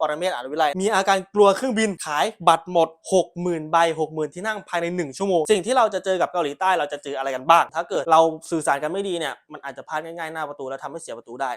ปรเมศอานุวิไลมีอาการกลัวเครื่องบินขายบัตรหมด 60,000ใบ60,000 ที่นั่งภายใน 1 ชั่วโมง สิ่งที่เราจะเจอกับเกาหลีใต้เราจะเจออะไรกันบ้าง ถ้าเกิดเราสื่อสารกันไม่ดีเนี่ยมันอาจจะพลาดง่ายๆหน้าประตูแล้วทำให้เสียประตูได้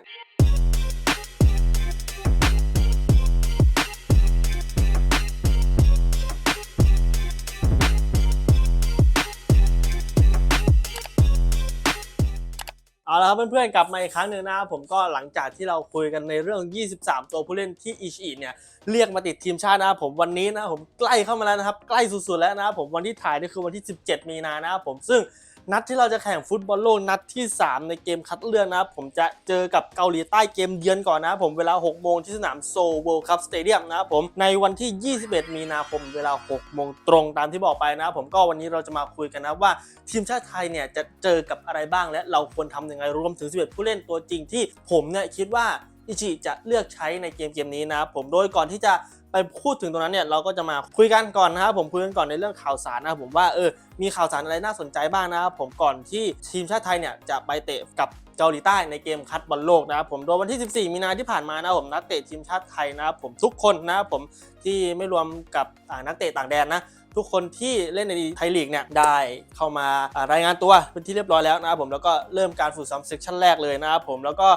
เอาละครับเพื่อนๆกลับมาอีกครั้งหนึ่งนะครับผมก็หลังจากที่เราคุยกันในเรื่อง 23 ตัวผู้เล่นที่อิชิอิเนี่ยเรียกมาติดทีมชาตินะครับผมวันนี้นะผมใกล้เข้ามาแล้วนะครับ ใกล้สุดๆแล้วนะครับผมวันที่ถ่ายนี่คือวันที่ 17 มีนานะครับผมซึ่ง นัดที่เราจะแข่งฟุตบอลโลกนัดที่ 3 ในเกมคัดเลือกนะครับผมจะเจอกับเกาหลีใต้เกมเยือนก่อนนะผมเวลา 6 โมงที่สนามโซเวิลด์คัพสเตเดียมนะครับผมในวันที่ 21 มีนาคมเวลา 6 โมงตรงตามที่บอกไปนะ ผมก็วันนี้เราจะมาคุยกันนะว่าทีมชาติไทยเนี่ยจะเจอกับอะไรบ้างและเราควรทำยังไงรวมถึง 11 ผู้เล่นตัวจริงที่ผมเนี่ยคิดว่าอิชิจะเลือกใช้ในเกมเกมนี้นะผมโดยก่อนที่จะ ไปพูดถึงตรงนั้นเนี่ยเราก็จะมาคุยกันก่อนนะครับผมคุยกันก่อนในเรื่องข่าวสารนะครับผมว่าเออมีข่าวสารอะไรน่าสนใจบ้างนะครับผมก่อนที่ทีมชาติไทยเนี่ยจะไปเตะกับเกาหลีใต้ในเกมคัดบอลโลกนะครับผมโดยวันที่ 14 มีนาที่ผ่านมานะผมนักเตะทีมชาติไทยนะครับผมทุกคนนะครับผมที่ไม่รวมกับนักเตะต่างแดนนะทุกคนที่เล่นในไทยลีกเนี่ยได้เข้ามาอ่ารายงานตัวเป็นที่เรียบร้อยแล้วนะครับผมแล้วก็เริ่มการฝึกซ้อมเซสชั่นแรกเลยนะครับผมแล้วก็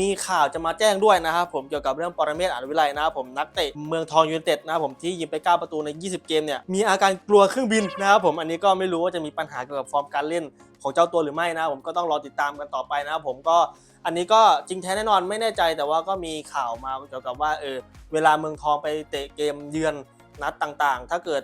มีข่าวจะมาแจ้งด้วยนะครับผมเกี่ยวกับเรื่องปรเมศอานุวิไลนะครับผมนักเตะเมืองทองยูไนเต็ดนะครับผมที่ยิงไป 9 ประตูใน 20 เกมเนี่ยมีอาการกลัวเครื่องบินนะครับผมอันนี้ก็ไม่รู้ว่าจะมีปัญหาเกี่ยวกับฟอร์มการเล่นของเจ้าตัวหรือไม่นะผมก็ต้องรอติดตามกันต่อไปนะครับผมก็อันนี้ก็จริงแท้แน่นอนไม่แน่ใจแต่ว่าก็มีข่าวมาเกี่ยวกับว่าเออเวลาเมืองทองไปเตะเกมเยือน นัดต่างๆ ถ้าเกิด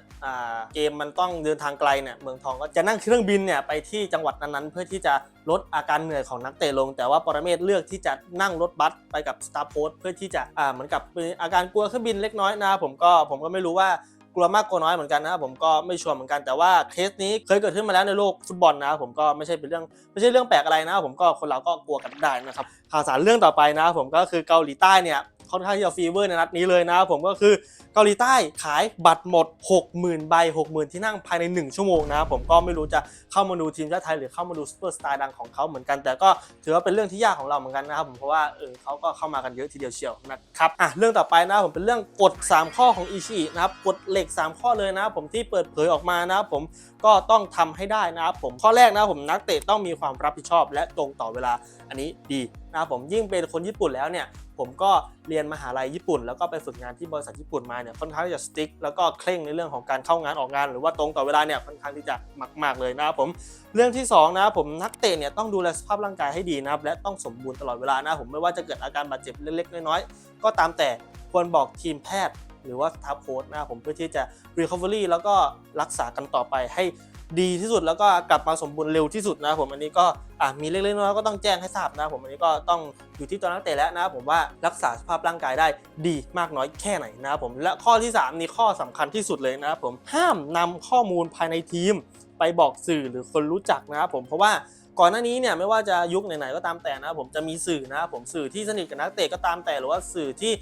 เกมมันต้องเดินทางไกลเนี่ยเมืองทองก็จะนั่งเครื่องบินเนี่ยไปที่จังหวัดนั้นๆ เพื่อที่จะลดอาการเหนื่อยของนักเตะลง แต่ว่าปรเมศเลือกที่จะนั่งรถบัสไปกับสตาร์โพสเพื่อที่จะเหมือนกับอาการกลัวเครื่องบินเล็กน้อยนะครับผมก็ผมก็ไม่รู้ว่ากลัวมากกลัวน้อยเหมือนกันนะครับผมก็ไม่ชัวร์เหมือนกันแต่ว่าเคสนี้เคยเกิดขึ้นมาแล้วในโลกฟุตบอลนะครับผมก็ไม่ใช่เป็นเรื่องไม่ใช่เรื่องแปลกอะไรนะครับผมก็คนเราก็กลัวกันได้นะครับข่าวสารเรื่องต่อไปนะครับผมก็คือเกาหลีใต้เนี่ย ค่อนข้างที่จะฟีเวอร์ในนัดนี้เลยนะครับผมก็คือเกาหลีใต้ขายบัตรหมด 60,000 ใบ 60,000 ที่นั่งภายใน 1 ชั่วโมงนะครับผมก็ไม่รู้จะเข้ามาดูทีมชาติไทยหรือเข้ามาดูซูเปอร์สตาร์ดังของเขาเหมือนกัน แต่ก็ถือว่าเป็นเรื่องที่ยากของเราเหมือนกันนะครับผมเพราะว่าเออเขาก็เข้ามากันเยอะทีเดียวเชียวนะครับอะเรื่องต่อไปนะผมเป็นเรื่องกฎ 3 ข้อของอิชินะครับกฎเหล็ก 3 ข้อเลยนะครับผมที่เปิดเผยออกมานะครับผมก็ต้องทำให้ได้นะครับผมข้อแรกนะผมนักเตะต้องมีความรับผิดชอบและตรงต่อเวลาอันนี้ดีนะครับผมยิ่งเป็นคนญี่ปุ่นแล้วเนี่ยผมก็เรียนมหาลัยญี่ปุ่น แล้วก็ไปฝึกงานที่บริษัทญี่ปุ่นมาเนี่ยค่อนข้างที่จะสติ๊กแล้วก็เคร่งในเรื่องของการเข้างานออกงาน หรือว่าตรงต่อเวลาเนี่ยค่อนข้างที่จะมาก ๆเลยนะครับผมเรื่องที่สองนะครับผมนักเตะเนี่ยต้องดูแลสภาพร่างกายให้ดีนะครับและต้องสมบูรณ์ตลอดเวลานะครับผมไม่ว่าจะเกิดอาการบาดเจ็บเล็กๆน้อยๆก็ตามแต่ควรบอกทีมแพทย์ หรือว่าทัพโค้ชนะครับผมเพื่อที่จะ recovery แล้วก็รักษากันต่อไปให้ ดีที่สุดแล้วก็กลับมาสมบูรณ์เร็วที่สุดนะผมอันนี้ก็มีเล็กๆน้อยๆก็ต้องแจ้งให้ทราบนะผมอันนี้ก็ต้องอยู่ที่ตัวนักเตะแล้วนะผมว่ารักษาสภาพร่างกายได้ดีมากน้อยแค่ไหนนะครับผมและข้อที่ 3 นี่ข้อสำคัญที่สุดเลยนะครับผมห้ามนำข้อมูลภายในทีม ไปบอกสื่อหรือคนรู้จักนะครับผมเพราะว่าก่อนหน้านี้เนี่ยไม่ว่าจะยุคไหนๆก็ตามแต่นะผมจะมีสื่อนะครับผมสื่อที่สนิทกับนักเตะก็ตามแต่หรือว่าสื่อที่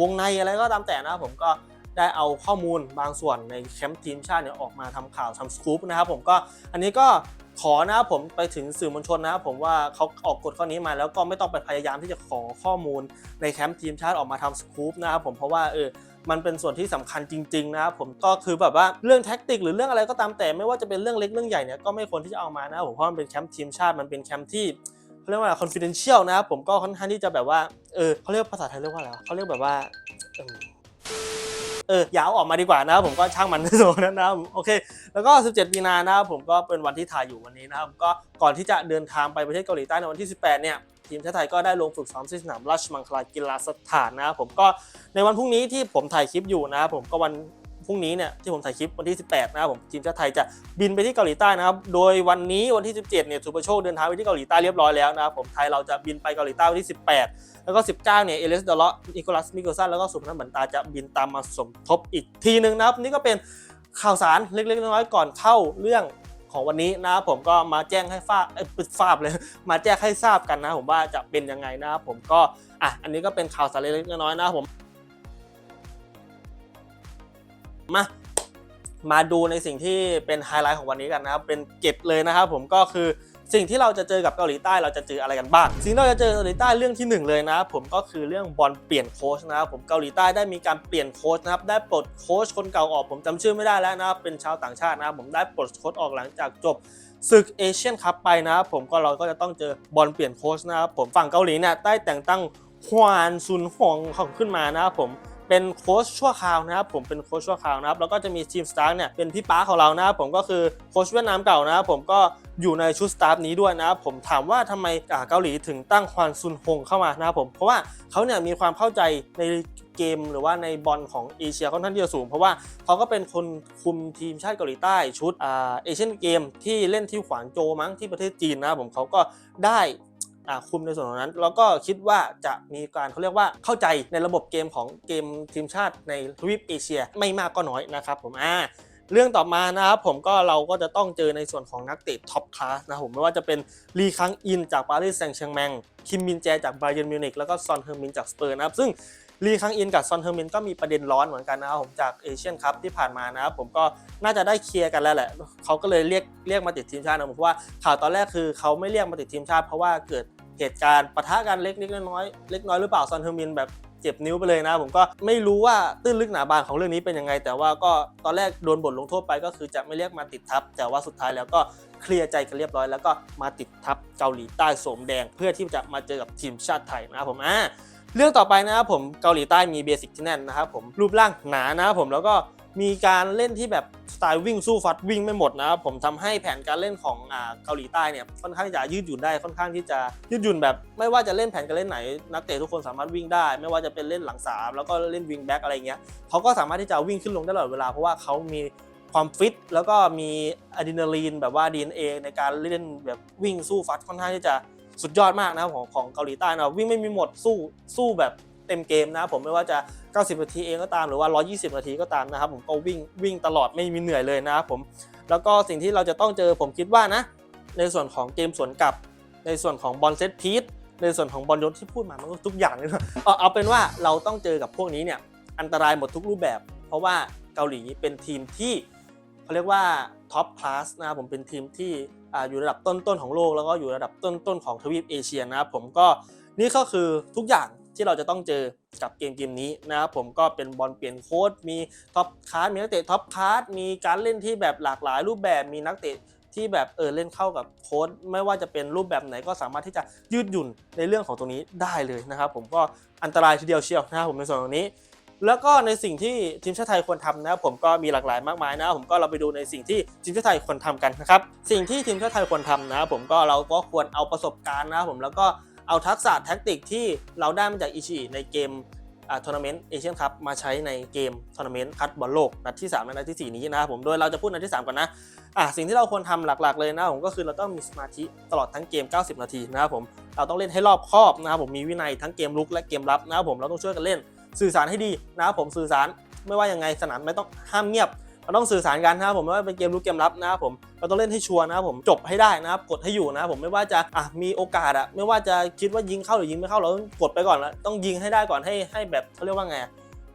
วงในอะไรก็ตามแต่นะผมก็ ได้เอาข้อมูลบางส่วนในแคมป์ทีมชาติเนี่ยออกมาทำข่าวทำสกู๊ปนะครับผมก็อันนี้ก็ขอนะครับผมไปถึงสื่อมวลชนนะครับผมว่าเขาออกกฎข้อนี้มาแล้วก็ไม่ต้องไปพยายามที่จะขอข้อมูลในแคมป์ทีมชาติออกมาทำสกู๊ปนะครับผมเพราะว่าเออมันเป็นส่วนที่สำคัญจริงๆนะครับผมก็คือแบบว่าเรื่องแท็กติกหรือเรื่องอะไรก็ตามแต่ไม่ว่าจะเป็นเรื่องเล็กเรื่องใหญ่เนี่ยก็ไม่ควรที่จะเอามานะครับผมเพราะมันเป็นแคมป์ทีมชาติมันเป็นแคมป์ที่เขาเรียกว่า confidential นะครับผมก็ค่อนข้างที่จะแบบว่าเออเขาเรียกภาษาไทยเรียกว่าอะไรเขาเรียกแบบว่า เอออย่าเอาออกมาดีกว่านะครับผมก็ช่างมันโซนนั้นนะครับโอเค แล้วก็ 17 มีนานะครับผมก็เป็นวันที่ถ่ายอยู่วันนี้นะครับ ก็ก่อนที่จะเดินทางไปประเทศเกาหลีใต้ในวันที่ 18 เนี่ยทีมชาติไทยก็ได้ลงฝึกซ้อมที่สนามราชมังคลากีฬาสถานนะครับผมก็ในวันพรุ่งนี้ที่ผมถ่ายคลิปอยู่นะครับผมก็วัน พรุ่งนี้เนี่ยที่ผมถ่ายคลิปวันที่ 18 นะครับผมทีมชาติไทยจะบินไปที่เกาหลีใต้นะครับ โดยวันนี้วันที่ 17 เนี่ยสุปโชคเดินทางไปที่เกาหลีใต้เรียบร้อยแล้วนะครับผมไทยเราจะบินไปเกาหลีใต้วันที่ 18 แล้วก็ 19 เนี่ยเอเลสเดลล์นิโคลัสมิโกซันแล้วก็สุพนัทเหมือนตาจะบินตามมาสมทบอีกทีหนึ่งนะครับนี่ก็เป็นข่าวสารเล็กๆน้อยๆก่อนเข้าเรื่องของวันนี้นะครับผมก็มาแจ้งให้ทราบเอ้ยทราบเลย มาแจ้งให้ทราบกันนะผมว่าจะเป็นยังไงนะครับผมก็อะอันนี้ก็เป็นข่าวสารเล็กๆน้อยๆนะครับผม มามาดูในสิ่งที่เป็นไฮไลท์ของวันนี้กันนะครับ เป็นเก็บเลยนะครับผมก็คือสิ่งที่เราจะเจอกับเกาหลีใต้เราจะเจออะไรกันบ้าง สิ่งที่เราจะเจอเกาหลีใต้เรื่องที่หนึ่งเลยนะครับผมก็คือเรื่องบอลเปลี่ยนโค้ชนะครับผมเกาหลีใต้ได้มีการเปลี่ยนโค้ชนะครับได้ปลดโค้ชคนเก่าออกผมจำชื่อไม่ได้แล้วนะครับเป็นชาวต่างชาตินะครับผมได้ปลดโค้ชออกหลังจากจบศึกเอเชียนคัพไปนะครับผมก็เราก็จะต้องเจอบอลเปลี่ยนโค้ชนะครับผมฝั่งเกาหลีเนี่ยได้แต่งตั้งฮวานซุนฮวงของขึ้นมานะครับผม เป็นโค้ชชั่วคราวนะครับผมเป็นโค้ชชั่วคราวนะครับแล้วก็จะมีทีมสตาร์เนี่ยเป็นพี่ป้าของเรานะครับผมก็คือโค้ชเวียดนามเก่านะครับผมก็อยู่ในชุดสตาฟนี้ด้วยนะครับผมถามว่าทำไมอ่าเกาหลีถึงตั้งฮวานซุนฮงเข้ามานะครับผมเพราะว่าเขาเนี่ยมีความเข้าใจในเกมหรือว่าในบอลของเอเชียค่อนข้างที่จะสูง เพราะว่าเขาก็เป็นคนคุมทีมชาติเกาหลีใต้ชุดอ่าเอเชียนเกมที่เล่นที่ขวางโจมั้งที่ประเทศจีนนะครับผมเขาก็ได้ คุมในส่วนของนั้น แล้วก็คิดว่าจะมีการเขาเรียกว่าเข้าใจในระบบเกมของเกมทีมชาติในทวีปเอเชียไม่มากก็น้อยนะครับผมอ่าเรื่องต่อมานะครับผมก็เราก็จะต้องเจอในส่วนของนักเตะท็อปคลาสนะครับผมไม่ว่าจะเป็นลีคังอินจากปารีสแซงต์แชร์แมงคิมมินแจจากไบเยิร์นมิวนิกแล้วก็ซอนเฮอร์มินจากสเปอร์นะครับซึ่งลีคังอินกับซอนเฮอร์มินก็มีประเด็นร้อนเหมือนกันนะครับผมจากเอเชียนคัพที่ผ่านมานะครับผมก็น่าจะได้เคลียร์กันแล้วแหละเขาก็เลยเรียกเรียกมาติดทีมชาตินะผมเพราะว่าข่าวตอนแรกคือเขาไม่เรียกมาติดทีมชาติเพราะว่าเกิด เหตุการณ์ปะทะกันเล็กๆน้อยๆเล็กน้อยหรือเปล่าซอนเฮอร์มินแบบเจ็บนิ้วไปเลยนะ ผมก็ไม่รู้ว่าตื้นลึกหนาบางของเรื่องนี้เป็นยังไง แต่ว่าก็ตอนแรกโดนบทลงโทษไปก็คือจะไม่เรียกมาติดทับ แต่ว่าสุดท้ายแล้วก็เคลียร์ใจกันเรียบร้อยแล้วก็มาติดทับเกาหลีใต้สมแดง เพื่อที่จะมาเจอกับทีมชาติไทยนะครับผมอ่าเรื่องต่อไปนะครับผมเกาหลีใต้มีเบสิกที่แน่นนะครับผมรูปร่างหนานะครับผมแล้วก็ มีการเล่นที่แบบสไตล์วิ่งสู้ฟัดวิ่งไม่หมดนะครับผมทำให้แผนการเล่นของอ่าเกาหลีใต้เนี่ยค่อนข้างจะยืดหยุ่นได้ค่อนข้างที่จะยืดหยุ่นแบบ ไม่ว่าจะเล่นแผนการเล่นไหน นักเตะทุกคนสามารถวิ่งได้ ไม่ว่าจะเป็นเล่นหลังสามแล้วก็เล่นวิงแบ็กอะไรเงี้ยเขาก็สามารถที่จะวิ่งขึ้นลงได้ตลอดเวลาเพราะว่าเขามีความฟิตแล้วก็มีอะดรีนาลีนแบบว่า DNA ในการเล่นแบบวิ่งสู้ฟัดค่อนข้างที่จะสุดยอดมากนะครับของของเกาหลีใต้นะวิ่งไม่มีหมดสู้สู้แบบ เต็มเกมนะครับผมไม่ว่าจะ 90 นาทีเองก็ตามหรือว่า 120 นาทีก็ตามนะครับผมก็วิ่งวิ่งตลอดไม่มีเหนื่อยเลยนะครับผมแล้วก็สิ่งที่เราจะต้องเจอผมคิดว่านะ ในส่วนของเกมสวนกลับ ในส่วนของบอลเซตพีทในส่วนของบอลยนที่พูดมามันก็ทุกอย่างเลยเอาเอาเป็นว่าเราต้องเจอกับพวกนี้เนี่ยอันตรายหมดทุกรูปแบบ เพราะว่าเกาหลีเป็นทีมที่เขาเรียกว่าท็อปคลาสนะครับผมเป็นทีมที่อยู่ระดับต้นๆของโลก แล้วก็อยู่ระดับต้นๆของทวีปเอเชียนะครับผมก็นี่ก็คือทุกอย่าง ที่เราจะต้องเจอกับเกมเกมนี้นะครับผมก็เป็นบอลเปลี่ยนโค้ดมีท็อปคลาสมีนักเตะท็อปคลาสมีการเล่นที่แบบหลากหลายรูปแบบมีนักเตะที่แบบเออเล่นเข้ากับโค้ดไม่ว่าจะเป็นรูปแบบไหนก็สามารถที่จะยืดหยุ่นในเรื่องของตรงนี้ได้เลยนะครับผมก็อันตรายทีเดียวเชียวนะครับผมในส่วนตรงนี้ แล้วก็ในสิ่งที่ทีมชาติไทยควรทำนะครับผมก็มีหลากหลายมากมายนะครับผมก็เราไปดูในสิ่งที่ทีมชาติไทยควรทำกันนะครับสิ่งที่ทีมชาติไทยควรทำนะครับผมก็เราก็ควรเอาประสบการณ์นะครับผมแล้วก็ เอาทักษะแท็กติกที่เราได้มาจากอิชิในเกมอ่าทัวร์นาเมนต์เอเชียนคัพมาใช้ในเกมทัวร์นาเมนต์คัดบอลโลกนัดที่ 3 และนัดทีสี่4 นี้นะครับผมโดยเราจะพูดนัดที่ 3 ก่อนนะอะสิ่งที่เราควรทำหลักๆเลยนะผมก็คือเราต้องมีสมาธิตลอดทั้งเกม 90 นาทีนะครับผมเราต้องเล่นให้รอบคอบนะครับผมมีวินัยทั้งเกมลุกและเกมรับนะครับผมเราต้องช่วยกันเล่นสื่อสารให้ดีนะครับผมสื่อสารไม่ว่ายังไงสนามไม่ต้องห้ามเงียบ เราต้องสื่อสารกันนะครับผมไม่ว่าเป็นเกมลุกเกมรับนะครับผมเราต้องเล่นให้ชัวร์นะครับผมจบให้ได้นะครับกดให้อยู่นะครับผมไม่ว่าจะอะมีโอกาสอะไม่ว่าจะคิดว่ายิงเข้าหรือยิงไม่เข้าเราต้องกดไปก่อนแล้วต้องยิงให้ได้ก่อนให้ให้แบบเขาเรียกว่าไง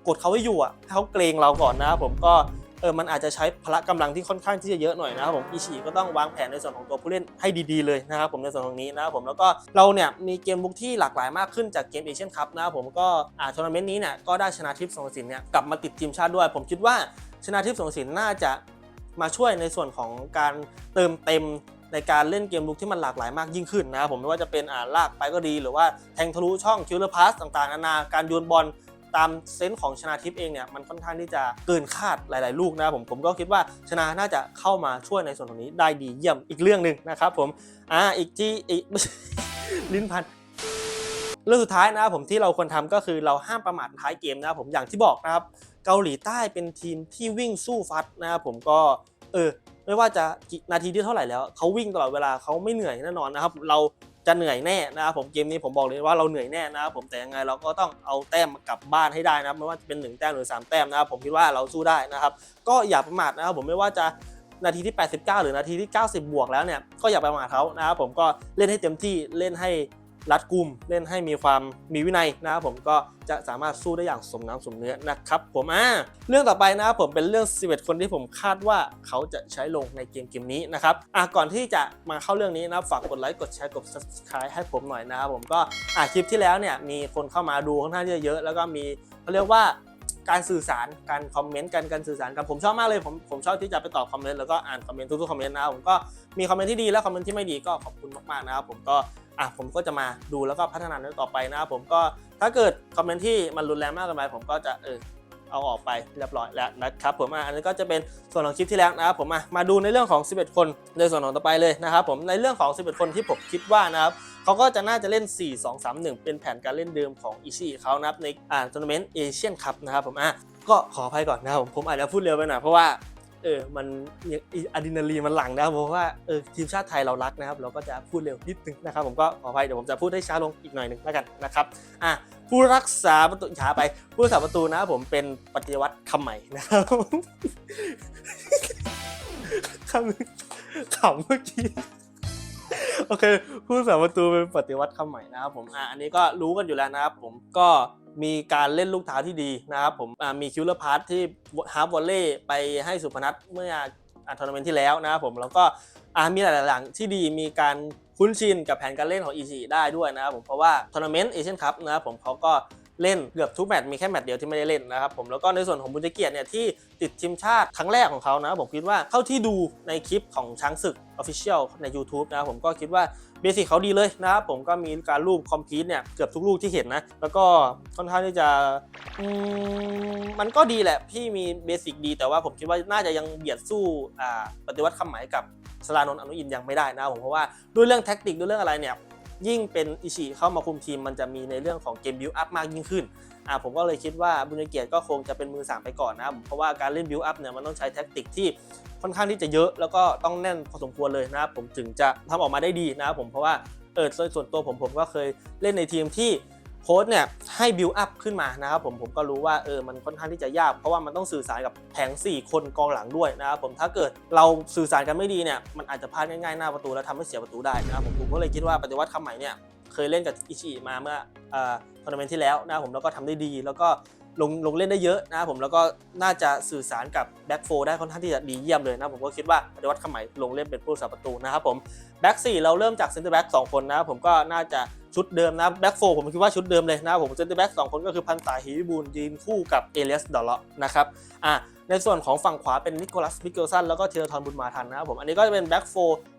กดเขาให้อยู่อะให้เขาเกรงเราก่อนนะครับผมก็เออมันอาจจะใช้พละกำลังที่ค่อนข้างที่จะเยอะหน่อยนะครับผมอิชิก็ต้องวางแผนในส่วนของตัวผู้เล่นให้ดีๆเลยนะครับผมในส่วนตรงนี้นะครับผมแล้วก็เราเนี่ยมีเกมบุกที่หลากหลายมากขึ้นจากเกมเอเชียนคัพนะครับผมก็อ่าทัวร์นาเมนต์นี้เนี่ยก็ได้ชนะทิพย์สงสินเนี่ยกลับมาติดทีมชาติด้วย ผมคิดว่า ชนะทิพย์สงสินน่าจะมาช่วยในส่วนของการเติมเต็มในการเล่นเกมลุกที่มันหลากหลายมากยิ่งขึ้นนะครับผมไม่ว่าจะเป็นอ่าลากไปก็ดีหรือว่าแทงทะลุช่องคิวเลอร์พาสต่างๆนานาการโยนบอลตามเซนส์ของชนาทิพย์เองเนี่ยมันค่อนข้างที่จะเกินคาดหลาย ๆ ลูกนะครับผมผมก็คิดว่าชนาน่าจะเข้ามาช่วยในส่วนตรงนี้ได้ดีเยี่ยมอีกเรื่องหนึ่งนะครับผมอ่าอีกที่อีก ลิ้นพันเรื่องสุดท้ายนะครับผมที่เราควรทำก็คือเราห้ามประมาทท้ายเกมนะครับผมอย่างที่บอกนะครับ เกาหลีใต้เป็นทีมที่วิ่งสู้ฟัดนะครับผมก็เออไม่ว่าจะนาทีที่เท่าไหร่แล้วเขาวิ่งตลอดเวลาเขาไม่เหนื่อยแน่นอนนะครับ เราจะเหนื่อยแน่นะครับผมเกมนี้ผมบอกเลยว่าเราเหนื่อยแน่นะครับผมแต่ยังไงเราก็ต้องเอาแต้มกลับบ้านให้ได้นะครับไม่ว่าจะเป็น 1 แต้มหรือ 3 แต้มนะครับผมคิดว่าเราสู้ได้นะครับ ก็อย่าประมาทนะครับผมไม่ว่าจะนาทีที่ 89 หรือนาทีที่ 90 บวกแล้วเนี่ยก็อย่าประมาทเขานะครับผมก็เล่นให้เต็มที่เล่นให้ รัดกุมเล่นให้มีความมีวินัยนะครับผมก็จะสามารถสู้ได้อย่างสมน้ำสมเนื้อนะครับผมอ่าเรื่องต่อไปนะครับผมเป็นเรื่อง 11 คนที่ผมคาดว่าเขาจะใช้ลงในเกมเกมนี้นะครับอะก่อนที่จะมาเข้าเรื่องนี้นะครับฝากกดไลค์กดแชร์กด subscribe ให้ผมหน่อยนะครับผมก็อะคลิปที่แล้วเนี่ยมีคนเข้ามาดูค่อนข้างที่จะเยอะ แล้วก็มีเขาเรียกว่าการสื่อสารการคอมเมนต์กันการสื่อสารกันผมชอบมากเลยผมผมชอบที่จะไปตอบคอมเมนต์แล้วก็อ่านคอมเมนต์ทุกๆคอมเมนต์นะครับผมก็มีคอมเมนต์ที่ดีและคอมเมนต์ที่ไม่ดีก็ขอบคุณมากๆนะครับผมก็ อะผมก็จะมาดูแล้วก็พัฒนาในต่อไปนะครับผมก็ถ้าเกิดคอมเมนต์ที่มันรุนแรงมากเกินไปผมก็จะเออเอาออกไปเรียบร้อยแล้วนะครับผมอะอันนี้ก็จะเป็นส่วนของคลิปที่แล้วนะครับผมอะมาดูในเรื่องของ 11 คนในส่วนของต่อไปเลยนะครับผมในเรื่องของ 11 คนที่ผมคิดว่านะครับเขาก็จะน่าจะเล่น 4 2 3 1 เป็นแผนการเล่นเดิมของอิชิเขานะครับในอ่าทัวร์นาเมนต์เอเชียนคัพนะครับผมอะก็ขออภัยก่อนนะครับผมผมอาจจะพูดเร็วไปหน่อยเพราะว่า เออมันอะดรีนาลีนมันหลั่งนะครับเพราะว่าเออทีมชาติไทยเรารักนะครับ เราก็จะพูดเร็วนิดนึงนะครับ ผมก็ขออภัยเดี๋ยวผมจะพูดได้ช้าลงอีกหน่อยหนึ่งแล้วกันนะครับอะผู้รักษาประตูช้าไป ผู้รักษาประตูนะครับผมเป็นปฏิวัติคำใหม่นะครับคำขำเมื่อกี้โอเคผู้สาประตูเป็นปฏิวัติคำใหม่นะครับผมอะอันนี้ก็รู้กันอยู่แล้วนะครับผมก็ มีการเล่นลูกเท้าที่ดีนะครับผมมีคิวเลอร์พาร์ทที่ฮาร์ฟวอลเล่ไปให้สุพนัทเมื่ออทัวร์นาเมนต์ที่แล้วนะครับผมแล้วก็มีหลายๆหลังที่ดีมีการคุ้นชินกับแผนการเล่นของอีซีได้ด้วยนะครับผมเพราะว่าทัวร์นาเมนต์เอเชียนคัพนะครับผมเขาก็เล่นเกือบทุกแมตช์มีแค่แมตช์เดียวที่ไม่ได้เล่นนะครับผมแล้วก็ในส่วนของบุญเกียรติเนี่ยที่ติดทีมชาติครั้งแรกของเขานะผมคิดว่าเท่าที่ดูในคลิปของช้างศึก Official ใน YouTube นะครับผมก็คิดว่า เบสิกเขาดีเลยนะครับผมก็มีการรูปคอมพิวต์เนี่ยเกือบทุกลูกที่เห็นนะ แล้วก็ค่อนข้างที่จะมันก็ดีแหละพี่มีเบสิกดีแต่ว่าผมคิดว่าน่าจะยังเบียดสู้ปฏิวัติคำหมายกับสลานนอนุอินยังไม่ได้นะผมเพราะว่าด้วยเรื่องแท็กติกด้วยเรื่องอะไรเนี่ยยิ่งเป็นอิชิเข้ามาคุมทีมมันจะมีในเรื่องของเกมบิวอัพมากยิ่งขึ้นอ่าผมก็เลยคิดว่าบุญเกียรติก็คงจะเป็นมือสามไปก่อนนะครับเพราะว่าการเล่นบิวอัพเนี่ยมันต้องใช้แท็กติกที่ ค่อนข้างที่จะเยอะแล้วก็ต้องแน่นพอสมควรเลยนะครับผมถึงจะทำออกมาได้ดีนะครับผมเพราะว่าเออส่วนตัวผมผมก็เคยเล่นในทีมที่โค้ชเนี่ยให้บิวอัพขึ้นมานะครับผมผมก็รู้ว่าเออมันค่อนข้างที่จะยาก เพราะว่ามันต้องสื่อสารกับแผง 4 คนกองหลังด้วยนะครับผมถ้าเกิดเราสื่อสารกันไม่ดีเนี่ยมันอาจจะพลาดง่ายๆหน้าประตูแล้วทำให้เสียประตูได้นะครับผมผมก็เลยคิดว่าปฏิวัติคำใหม่เนี่ยเคยเล่นกับอิชิมาเมื่อเอ่อทัวร์นาเมนต์ที่แล้วนะครับผมแล้วก็ทำได้ดีแล้วก็ ลงลงเล่นได้เยอะนะครับผมแล้วก็น่าจะสื่อสารกับแบ็กโฟได้ค่อนข้างที่จะดีเยี่ยมเลยนะผมก็คิดว่าอดิวัติคำใหม่ลงเล่นเป็นผู้รักษาประตูนะครับผมแบ็กสี่เราเริ่มจากเซนเตอร์แบ็กสองคนนะครับผมก็น่าจะชุดเดิมนะแบ็กโฟผมคิดว่าชุดเดิมเลยนะครับผมเซนเตอร์แบ็กสองคนก็คือพันสายฮิวิบูลยืนคู่กับเอเลียสดอลเลาะนะครับอะ ในส่วนของฝั่งขวาเป็นนิโคลัสมิเกลสันแล้วก็เทเลทอนบุญมาทันนะครับผมอันนี้ก็จะเป็นแบ็กโฟ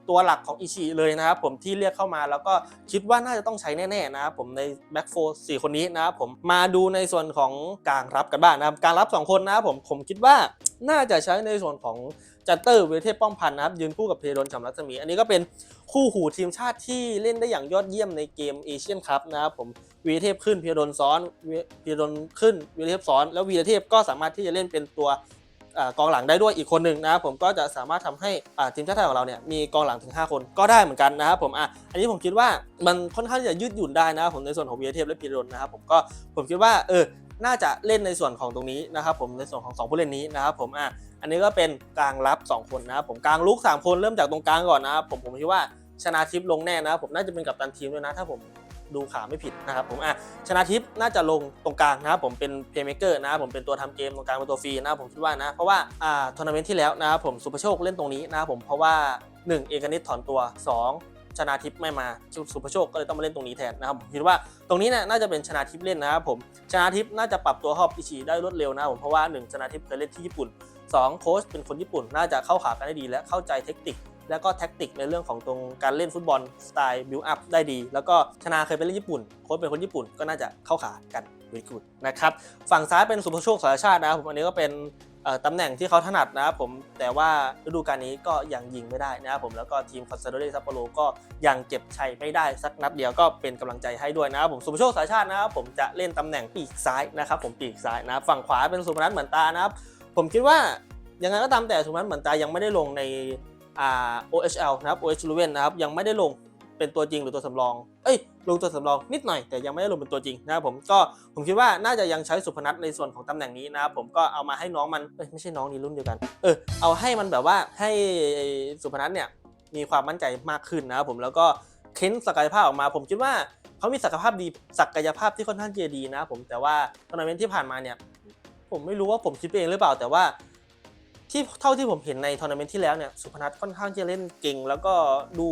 ตัวหลักของอิชิเลยนะครับผมที่เรียกเข้ามาแล้วก็คิดว่าน่าจะต้องใช้แน่ๆนะครับผมในแบ็กโฟสี่คนนี้นะครับผมมาดูในส่วนของการรับกันบ้างนะครับการรับ 2 คนนะครับผมผมคิดว่า น่าจะใช้ในส่วนของจัตเตอร์เวเทพป้อมพันธ์นะครับ ยืนคู่กับเพโรนจำรัศมี อันนี้ก็เป็นคู่หูทีมชาติที่เล่นได้อย่างยอดเยี่ยมในเกมเอเชียนคัพนะครับผมวีเทพขึ้นเพีรดลซ้อนเพีรดลขึ้นวีเทพซ้อน แล้ววีเทพก็สามารถที่จะเล่นเป็นตัวอกองหลังได้ด้วยอีกคนหนึ่งนะครับผมก็จะสามารถทำให้ทีมชาติไทยของเราเนี่ยมีกองหลังถึง 5 คนก็ได้เหมือนกันนะครับผมอะอันนี้ผมคิดว่ามันค่อนข้างจะยืดหยุ่นได้นะครับผมในส่วนของวีเทพและพีรดลนะครับผมก็ผมคิดว่าเออ น่าจะเล่นในส่วนของตรงนี้นะครับผมในส่วนของสองผู้เล่นนี้นะครับผมอะอันนี้ก็เป็นกลางรับ 2 คนนะครับผมกลางลุก 3 คนเริ่มจากตรงกลางก่อนนะครับผมผมคิดว่าชนะทิพย์ลงแน่นะครับผมน่าจะเป็นกัปตันทีมด้วยนะ ถ้าผมดูข่าวไม่ผิดนะครับผมอะชนะทิพย์น่าจะลงตรงกลางนะครับผมเป็นเพลย์เม k เกอร์นะครับผมเป็นตัวทำเกมตรงกลางเป็นตัวฟรีนะครับผมคิดว่านะเพราะว่าอ่าทัวร์นาเมนต์ที่แล้วนะครับผมสุภโชคเล่นตรงนี้นะครับผมเพราะว่า 1 เอกนิตถอนตัว 2 ชนะทิพย์ไม่มาสุภโชคก็เลยต้องมาเล่นตรงนี้แทนนะครับผมคิดว่าตรงนี้เนี่ยน่าจะเป็นชนะทิพย์เล่นนะครับผมชนะทิพย์น่าจะปรับตัวเข้าอิชิได้รวดเร็วนะครับผมเพราะว่า 1 ชนะทิพย์เคยเล่นที่ญี่ปุ่น 2 โค้ชเป็นคนญี่ปุ่น น่าจะเข้าขากันได้ดีและเข้าใจเทคนิคแล้วก็แท็กติกในเรื่องของตรงการเล่นฟุตบอลสไตล์บิวอัพได้ดี แล้วก็ชนะเคยไปเล่นญี่ปุ่น โค้ชเป็นคนญี่ปุ่นก็น่าจะเข้าขากันดีกุดนะครับ ฝั่งซ้ายเป็นสุภโชคสารชาตินะครับผมอันนี้ก็เป็น ตำแหน่งที่เขาถนัดนะครับผมแต่ว่าฤดูกาลนี้ก็ยังยิงไม่ได้นะครับผมแล้วก็ทีมคอนซาโดเรซัปโปโรก็ยังเก็บชัยไม่ได้สักนัดเดียวก็เป็นกำลังใจให้ด้วยนะครับผมสุภโชคสารชาตินะครับผมจะเล่นตำแหน่งปีกซ้ายนะครับผมปีกซ้ายนะฝั่งขวาเป็นสุพนัทเหมือนตานะครับผมคิดว่ายังไงก็ตามแต่สุพนัทเหมือนตายังไม่ได้ลงในอ่า OHL นะครับ OH l u v e n นะครับยังไม่ได้ลง เป็นตัวจริงหรือตัวสำรอง เอ้ย ลงตัวสำรองนิดหน่อยแต่ยังไม่ได้ลงเป็นตัวจริงนะครับผมก็ผมคิดว่าน่าจะยังใช้สุพนัทในส่วนของตำแหน่งนี้นะครับผมก็เอามาให้น้องมันเอ้ยไม่ใช่น้องนี่รุ่นเดียวกัน เออเอาให้มันแบบว่าให้สุพนัทเนี่ยมีความมั่นใจมากขึ้นนะครับผมแล้วก็เค้นศักยภาพออกมา ผมคิดว่าเขามีศักยภาพดีศักยภาพที่ค่อนข้างจะดีนะครับผมแต่ว่าทัวร์นาเมนต์ที่ผ่านมาเนี่ยผมไม่รู้ว่าผมคิดเองหรือเปล่าแต่ว่าที่เท่าที่ผมเห็นในทัวร์นาเมนต์ที่แล้วเนี่ยสุพนัทค่อนข้างจะเล่นเก่ง แล้วก็ดู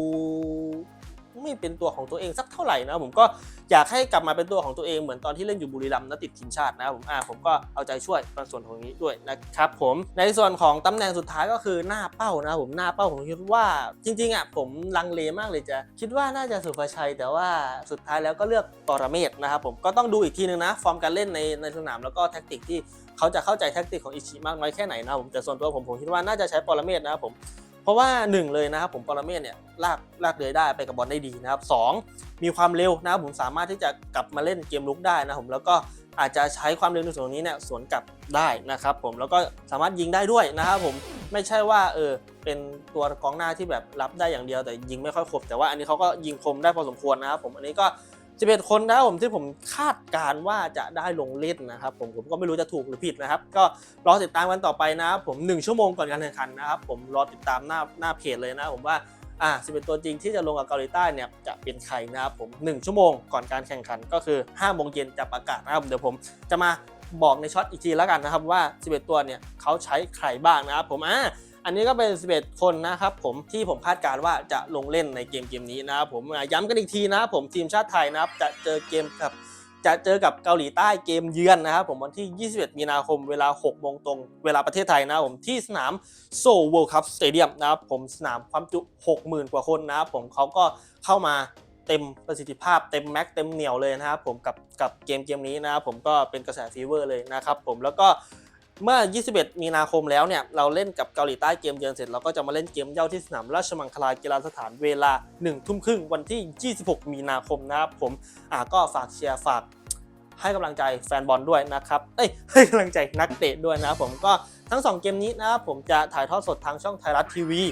ไม่เป็นตัวของตัวเองสักเท่าไหร่นะผมก็อยากให้กลับมาเป็นตัวของตัวเองเหมือนตอนที่เล่นอยู่บุรีรัมย์และติดทีมชาตินะครับผมอ่าผมก็เอาใจช่วยในส่วนของนี้ด้วยนะครับผมในส่วนของตำแหน่งสุดท้ายก็คือหน้าเป้านะผมหน้าเป้าผมคิดว่าจริงๆอะผมลังเลมากเลยจะคิดว่าน่าจะสุภชัย แต่ว่าสุดท้ายแล้วก็เลือกปรเมศนะครับผมก็ต้องดูอีกทีนึงนะ ฟอร์มการเล่นในในสนามแล้วก็แท็กติกที่เขาจะเข้าใจแท็กติกของอิชิมากน้อยแค่ไหนนะผมแต่ส่วนตัวผมผมคิดว่าน่าจะใช้ปรเมศนะครับผม เพราะว่าหนึ่งเลยนะครับผมปรเมศเนี่ยลากลากเลยได้ไปกับบอลได้ดีนะครับสองมีความเร็วนะครับผมสามารถที่จะกลับมาเล่นเกมลุกได้นะผมแล้วก็อาจจะใช้ความเร็วในส่วนนี้เนี่ยสวนกลับได้นะครับผมแล้วก็สามารถยิงได้ด้วยนะครับผมไม่ใช่ว่าเออเป็นตัวกองหน้าที่แบบรับได้อย่างเดียวแต่ยิงไม่ค่อยคมแต่ว่าอันนี้เขาก็ยิงคมได้พอสมควรนะครับผมอันนี้ก็ 11 คนนะครับผมที่ผมคาดการว่าจะได้ลงเล่นนะครับผมผมก็ไม่รู้จะถูกหรือผิดนะครับ ก็รอติดตามกันต่อไปนะครับผม 1 ชั่วโมงก่อนการแข่งขันนะครับผมรอติดตามหน้าหน้าเพจเลยนะผมว่าอ่า11 ตัวจริงที่จะลงกับเกาหลีใต้เนี่ยจะเป็นใครนะครับผม 1 ชั่วโมงก่อนการแข่งขันก็คือ5โมงเย็นจะประกาศนะครับเดี๋ยวผมจะมาบอกในช็อตอีกทีแล้วกันนะครับว่า 11 ตัวเนี่ยเขาใช้ใครบ้างนะครับผมอ่า อันนี้ก็เป็น 11 คนนะครับผมที่ผมคาดการ์ว่าจะลงเล่นในเกมเกมนี้นะครับผมย้ำกันอีกทีนะครับผมทีมชาติไทยนะครับจะเจอเกมกับจะเจอกับเกาหลีใต้เกมเยือนนะครับผมวันที่ 21 มีนาคมเวลา 6 โมงตรง เวลาประเทศไทยนะผมที่สนามโซลเวิลด์คัพสเตเดียมนะครับผมสนามความจุ 60,000 กว่าคนนะครับผมเขาก็เข้ามาเต็มประสิทธิภาพเต็มแม็กเต็มเหนียวเลยนะครับผมกับกับเกมเกมนี้นะครับผมก็เป็นกระแสฟีเวอร์เลยนะครับผมแล้วก็ เมื่อ 21 มีนาคมแล้วเนี่ย เราเล่นกับเกาหลีใต้เกมเยือนเสร็จ เราก็จะมาเล่นเกมเย่าที่สนามราชมังคลากีฬาสถานเวลา 1 ทุ่มครึ่งวันที่ 26 มีนาคมนะครับผมอ่าก็ฝากเชียร์ฝากให้กำลังใจแฟนบอลด้วยนะครับ เอ้ยให้กำลังใจนักเตะด้วยนะครับผมก็ทั้ง 2 เกมนี้นะครับผมจะถ่ายทอดสดทางช่องไทยรัฐทีวี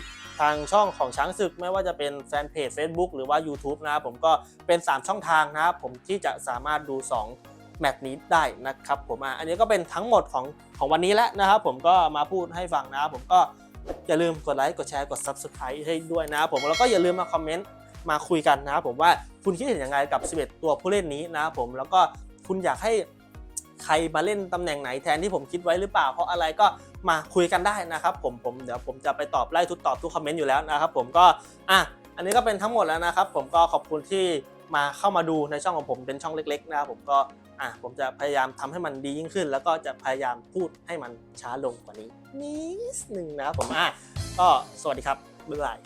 ทางช่องของช้างศึกไม่ว่าจะเป็นแฟนเพจ Facebook หรือว่า YouTube นะครับผมก็เป็น 3 ช่องทางนะครับผมที่จะสามารถดู 2 แมตช์นี้ได้นะครับผมอะอันนี้ก็เป็นทั้งหมดของของวันนี้แล้วนะครับผมก็มาพูดให้ฟังนะครับผมก็อย่าลืมกดไลค์กดแชร์กด Subscribe ให้ด้วยนะครับผมแล้วก็อย่าลืมมาคอมเมนต์มาคุยกันนะครับผมว่าคุณคิดเห็นยังไงกับ 11 ตัวผู้เล่นนี้นะผมแล้วก็คุณอยากให้ใครมาเล่นตำแหน่งไหนแทนที่ผมคิดไว้หรือเปล่า เพราะอะไรก็มาคุยกันได้นะครับผมผมเดี๋ยวผมจะไปตอบไล่ทุกตอบทุกคอมเมนต์อยู่แล้วนะครับผมก็อะอันนี้ก็เป็นทั้งหมดแล้วนะครับ ผมก็ขอบคุณที่มาเข้ามาดูในช่องของผมเป็นช่องเล็ก ๆ นะครับผมก็ อะผมจะพยายามทำให้มันดียิ่งขึ้น แล้วก็จะพยายามพูดให้มันช้าลงกว่านี้นิดนึงนะครับผมอะก็สวัสดีครับบ๊ายบาย